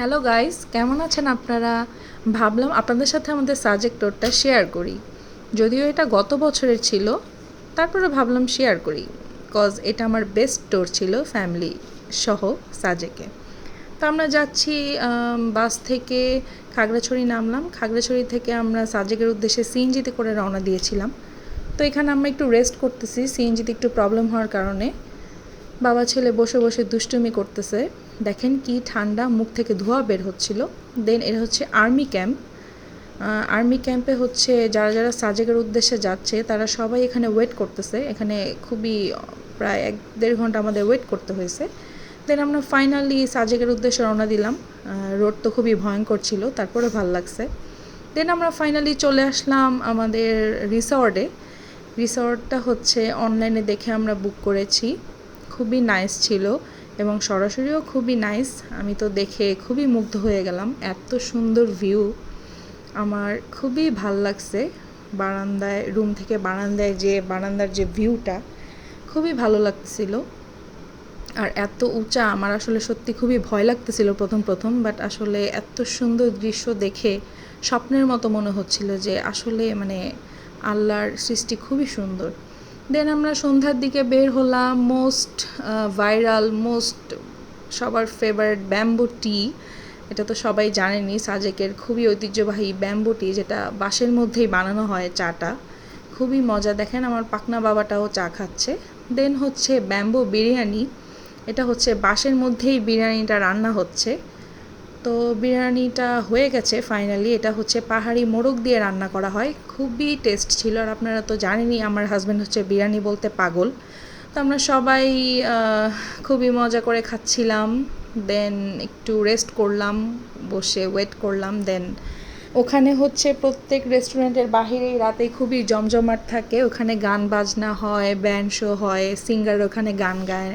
Hello guys কেমন আছেন আপনারা? ভাবলাম আপনাদের সাথে আমাদের সাজেক টোরটা শেয়ার করি। যদিও এটা গত বছরের ছিল, তারপরে ভাবলাম শেয়ার করি কজ এটা আমার বেস্ট টোর ছিল ফ্যামিলি সহ সাজেকে তো আমরা যাচ্ছি বাস থেকে খাগড়াছড়ি নামলাম। খাগড়াছড়ি থেকে আমরা সাজেকের উদ্দেশ্যে সিএনজিতে করে রওনা দিয়েছিলাম। তো এখানে আমরা একটু রেস্ট করতেছি। সিএনজিতে একটু প্রবলেম হওয়ার কারণে। বাবা ছেলে বসে বসে দুষ্টুমি করতেছে। দেখেন কি ঠান্ডা মুখ থেকে ধোঁয়া বের হচ্ছিল। দেন এটা হচ্ছে আর্মি ক্যাম্প আর্মি ক্যাম্পে হচ্ছে যারা যারা সাজেকের উদ্দেশ্যে যাচ্ছে, তারা সবাই এখানে ওয়েট করতেছে। এখানে খুবই, প্রায় এক দেড় ঘণ্টা আমাদের ওয়েট করতে হয়েছে। দেন আমরা ফাইনালি সাজেকের উদ্দেশ্যে রওনা দিলাম। রোড তো খুবই ভয়ঙ্কর ছিল, তারপরে ভালো লাগছে। দেন আমরা ফাইনালি চলে আসলাম আমাদের রিসর্টে রিসর্টটা হচ্ছে অনলাইনে দেখে আমরা বুক করেছি। খুবই নাইস ছিল এবং সরাসরিও খুবই নাইস আমি তো দেখে খুবই মুগ্ধ হয়ে গেলাম। এত সুন্দর ভিউ আমার খুবই ভালো লাগছে। বারান্দায় রুম থেকে বারান্দায় যে, বারান্দার যে ভিউটা খুবই ভালো লাগছিল আর এত উঁচা, আমার আসলে সত্যি খুবই ভয় লাগতেছিল প্রথম প্রথম। বাট আসলে এত সুন্দর দৃশ্য দেখে স্বপ্নের মতো মনে হচ্ছিল যে, আসলে মানে আল্লাহর সৃষ্টি খুবই সুন্দর। দেন আমরা সন্ধ্যার দিকে বের হলাম মোস্ট ভাইরাল মোস্ট সবার ফেভারিট ব্যাম্বো টি এটা তো সবাই জানেনই সাজেকের খুবই ঐতিহ্যবাহী ব্যাম্বো টি যেটা বাঁশের মধ্যেই বানানো হয় চাটা। খুবই মজা, দেখেন আমার পাকনা বাবাটাও চা খাচ্ছে। দেন হচ্ছে ব্যাম্বো বিরিয়ানি। এটা হচ্ছে বাঁশের মধ্যেই বিরিয়ানিটা রান্না হচ্ছে। তো বিরিয়ানিটা হয়ে গেছে ফাইনালি এটা হচ্ছে পাহাড়ি মোরগ দিয়ে রান্না করা হয়। খুবই টেস্ট ছিল আর আপনারা তো জানেনই, আমার হাজব্যান্ড হচ্ছে বিরিয়ানি বলতে পাগল। তো আমরা সবাই খুবই মজা করে খাচ্ছিলাম দেন একটু রেস্ট করলাম, বসে ওয়েট করলাম দেন ওখানে হচ্ছে প্রত্যেক রেস্টুরেন্টের বাহিরেই রাতে খুবই জমজমাট থাকে। ওখানে গান বাজনা হয় ব্যান্ড শো হয় সিঙ্গার ওখানে গান গায়,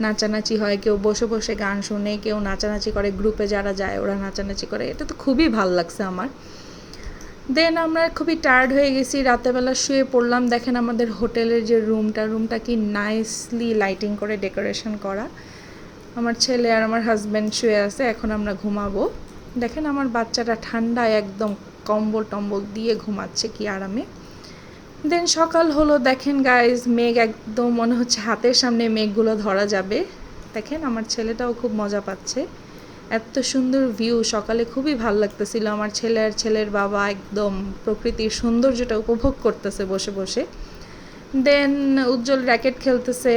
নাচানাচি হয়। কেউ বসে বসে গান শুনে, কেউ নাচানাচি করে গ্রুপে যারা যায় ওরা নাচানাচি করে। এটা তো খুবই ভালো লাগছে আমার। দেন আমরা খুবই টায়ার্ড হয়ে গেছি, রাতেবেলা শুয়ে পড়লাম। দেখেন আমাদের হোটেলের যে রুমটা রুমটা কি নাইসলি লাইটিং করে ডেকোরেশন করা। আমার ছেলে আর আমার হাজব্যান্ড শুয়ে আছে, এখন আমরা ঘুমাবো। দেখেন আমার বাচ্চাটা ঠান্ডায় একদম কম্বল টম্বল দিয়ে ঘুমাচ্ছে কি আরামে। দেন সকাল হলো, দেখেন গাইজ মেঘ একদম মনে হচ্ছে হাতের সামনে মেঘগুলো ধরা যাবে। দেখেন আমার ছেলেটাও খুব মজা পাচ্ছে। এত সুন্দর ভিউ সকালে খুবই ভালো লাগতেছিল। আমার ছেলে আর ছেলের বাবা একদম প্রকৃতির সৌন্দর্যটা উপভোগ করতেছে বসে বসে। দেন উজ্জ্বল র্যাকেট খেলতেছে।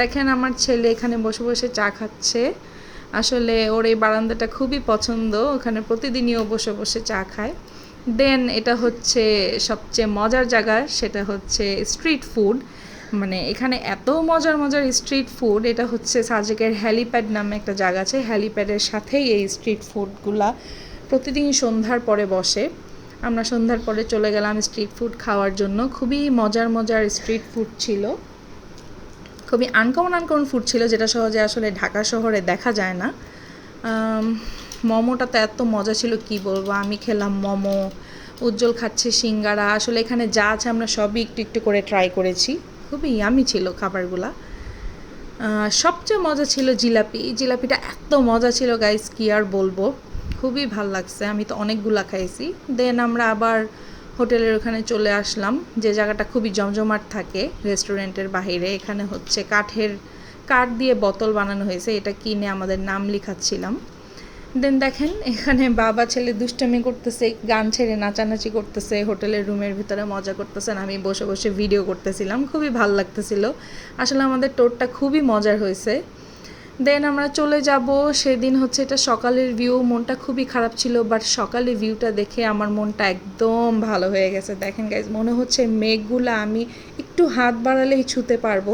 দেখেন আমার ছেলে এখানে বসে বসে চা খাচ্ছে। আসলে ওর এই বারান্দাটা খুবই পছন্দ, ওখানে প্রতিদিনই ও বসে বসে চা খায়। দেন এটা হচ্ছে সবচেয়ে মজার জায়গা, সেটা হচ্ছে স্ট্রিট ফুড মানে এখানে এত মজার মজার স্ট্রিট ফুড এটা হচ্ছে সাজেকের হ্যালিপ্যাড নামে একটা জায়গা আছে। হ্যালিপ্যাডের সাথেই এই স্ট্রিট ফুডগুলা প্রতিদিন সন্ধ্যার পরে বসে। আমরা সন্ধ্যার পরে চলে গেলাম স্ট্রিট ফুড খাওয়ার জন্য। খুবই মজার মজার স্ট্রিট ফুড ছিল। খুবই আনকমন আনকমন ফুড ছিল, যেটা সহজে আসলে ঢাকা শহরে দেখা যায় না। মোমোটা তো এত মজা ছিল, কি বলব? আমি খেলাম মোমো, উজ্জ্বল খাচ্ছে সিঙ্গারা, আসলে এখানে যা আছে আমরা সবই একটু একটু করে ট্রাই করেছি। খুবই ইয়ামি ছিল খাবারগুলা। সবচেয়ে মজা ছিল জিলাপি। জিলাপিটা এত মজা ছিল গাইস কি আর বলব? খুবই ভালো লাগছে। আমি তো অনেকগুলা খাইছি। দেন আমরা আবার হোটেলের ওখানে চলে আসলাম। যে জায়গাটা খুবই জমজমাট থাকে রেস্টুরেন্টের বাইরে এখানে হচ্ছে কাঠের কাঠ দিয়ে বোতল বানানো হয়েছে। এটা কিনে আমাদের নাম লিখাচ্ছিলাম। দেন দেখেন, এখানে বাবা ছেলে দুষ্টামি করতেছে, গান ছেড়ে নাচানাচি করতেছে, হোটেলের রুমের ভিতরে মজা করতেছেন আমি বসে বসে ভিডিও করতেছিলাম। খুবই ভালো লাগতেছিল। আসলে আমাদের টোরটা খুবই মজার হয়েছে। দেন আমরা চলে যাব, সেদিন হচ্ছে এটা সকালের ভিউ মনটা খুবই খারাপ ছিল বাট সকালে ভিউটা দেখে আমার মনটা একদম ভালো হয়ে গেছে। দেখেন গাইজ মনে হচ্ছে মেঘগুলো আমি একটু হাত বাড়ালেই ছুতে পারব।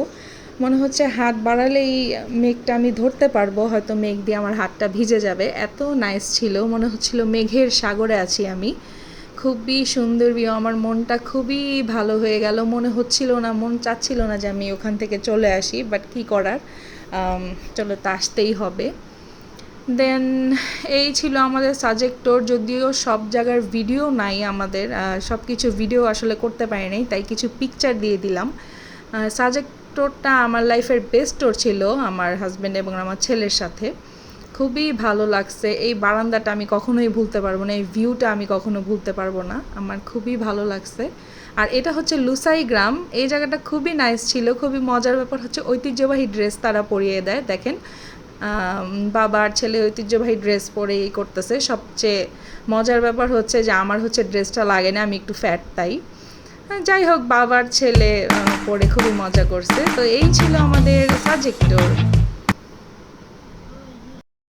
মনে হচ্ছে হাত বাড়ালেই মেঘটা আমি ধরতে পারব, হয়তো মেঘ দিয়ে আমার হাতটা ভিজে যাবে। এত নাইস ছিল, মনে হচ্ছিল মেঘের সাগরে আছি আমি। খুবই সুন্দর ভিউ আমার মনটা খুবই ভালো হয়ে গেল। মনে হচ্ছিল না, মন চাচ্ছিল না যে আমি ওখান থেকে চলে আসি বাট কি করার? চলো তা আসতেই হবে। দেন এই ছিল আমাদের সাজেক্টর যদিও সব জায়গার ভিডিও নাই আমাদের সব কিছু ভিডিও আসলে করতে পারি নাই, তাই কিছু পিকচার দিয়ে দিলাম। সাজেক্ট টোরটা আমার লাইফের বেস্ট টোর ছিল আমার হাজব্যান্ড এবং আমার ছেলের সাথে। খুবই ভালো লাগছে, এই বারান্দাটা আমি কখনোই ভুলতে পারব না, এই ভিউটা আমি কখনো ভুলতে পারব না, আমার খুবই ভালো লাগছে। আর এটা হচ্ছে লুসাই গ্রাম। এই জায়গাটা খুবই নাইস ছিল, খুবই মজার ব্যাপার হচ্ছে ঐতিহ্যবাহী ড্রেস তারা পরিয়ে দেয়, দেখেন। বাবার ছেলে ঐতিহ্যবাহী ড্রেস পরে এই করতেছে। সবচেয়ে মজার ব্যাপার হচ্ছে যে আমার হচ্ছে ড্রেসটা লাগে না, আমি একটু ফ্যাট তাই। যাই হোক, বাবার ছেলে পরে খুবই মজা করছে। তো এই ছিল আমাদের সাজেক্টর